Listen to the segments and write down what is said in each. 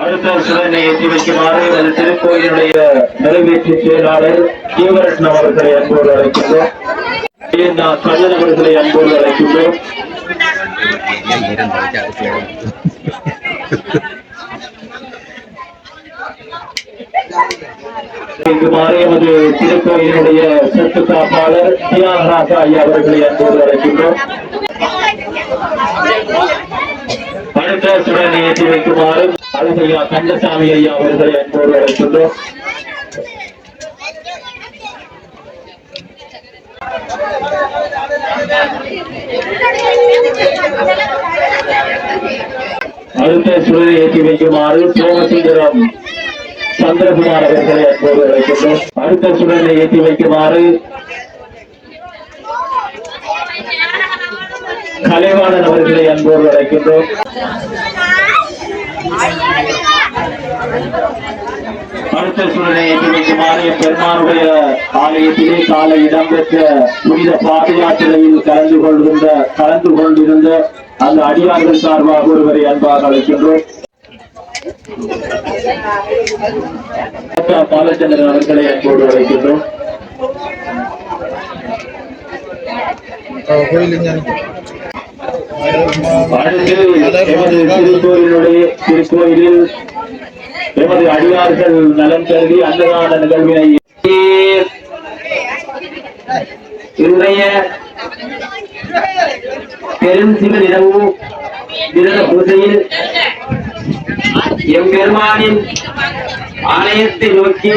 அடுத்த சிவனை ஏற்றி வைக்குமாறு எனது திருக்கோயிலுடைய நிறைவேற்று செயலாளர் ஜீவரட்னம் அவர்களை அன்போடு அழைக்கின்றோம். நான் கண்ணன் அவர்களை அன்போடு அழைக்கின்றோம். வைக்குமாறு எமது திருக்கோயிலுடைய சொத்து காப்பாளர் தியாகராஜா ஐயா அவர்களை அன்போடு அழைக்கின்றோம். அடுத்த ஏற்றி வைக்குமாறு அழகையா கந்தசாமி ஐயா அவர்களை அன்போடு அழைத்துள்ளோம் அடுத்த சுடனை ஏற்றி வைக்குமாறு சோமசுந்தரம் சந்திரகுமார் அவர்களை அன்போடு அழைக்கின்றோம். அடுத்த சுடனை ஏற்றி வைக்குமாறு கலைவாணன் அவர்களை அன்போடு அழைக்கின்றோம். அடுத்த சூழலை பெருமானுடைய ஆலயத்திலே காலை இடம்பெற்ற புனித பாத யாத்திரையில் கலந்து கொள்கின்ற கலந்து கொண்டிருந்த அந்த அடியார்கள் சார்பாக ஒருவரை அன்பாக அழைக்கின்றோம். பாலச்சந்திரன் அவர்களை அன்போடு அழைக்கின்றோம். அடுத்து எமது திருக்கோயிலுடைய திருக்கோயிலில் எமது அடியார்கள் நலம் கருதி அன்னதான நிகழ்வினை இன்றைய பெருஞ்சிவ நிலவு விரத பூஜையில் எம்பெருமானின் ஆலயத்தை நோக்கி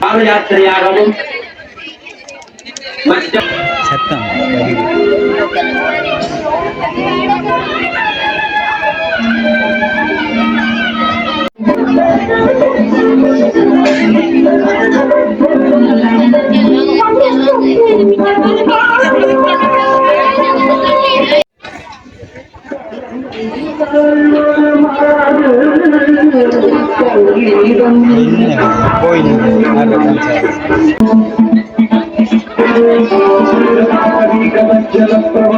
பாத யாத்திரையாகவும் மற்றும் Boy, I don't know. சத்தம் கோயில்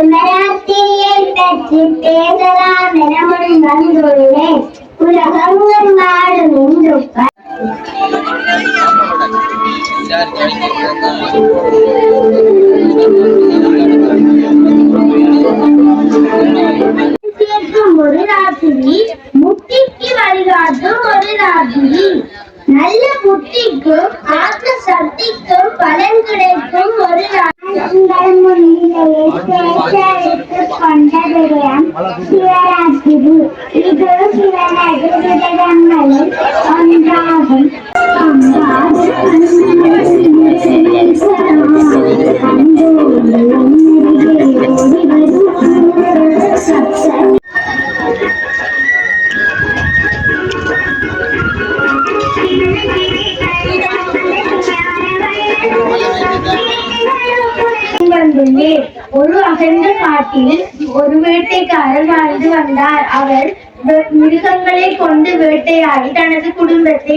உங்கள் பற்றி பேசலாம் என வந்துள்ளேன் உலகங்கள் வாழும் இந்து சேர்க்கும் ஒரு ராத்திரி முட்டிக்கு வழிகாட்டும் ஒரு ராத்திரி. நல்ல புத்திக்கும் ஆக்க சக்திக்கும் பலன் கிடைக்கும் ஒரு உங்கள் ಕೊಂಡದೊರೆಯಂ ಶಿವರಾತ್ರಿಗೂ ಇದು ಶಿವನ ಎದುರುಗಡೆ ನಮ್ಮಲ್ಲಿ ಒಂದಾகும் ஒரு அகன்ற காட்டில் ஒரு வேட்டைக்காரர் வாழ்ந்து வந்தார். அவர் மிருகங்களை கொண்டு வேட்டையாடி தனது குடும்பத்தை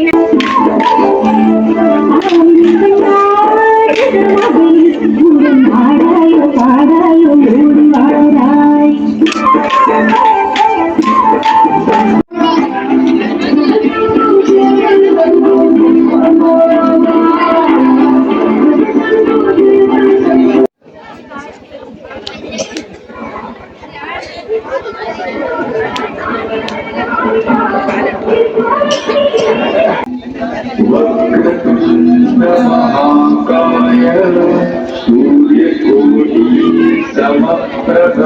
महाकाय सूर्यकोटि समप्रभ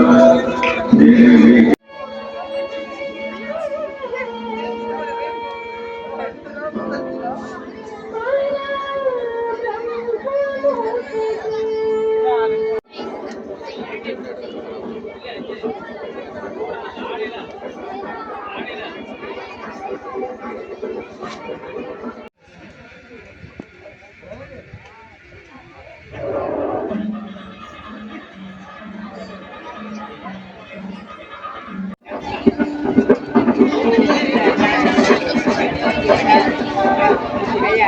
देवी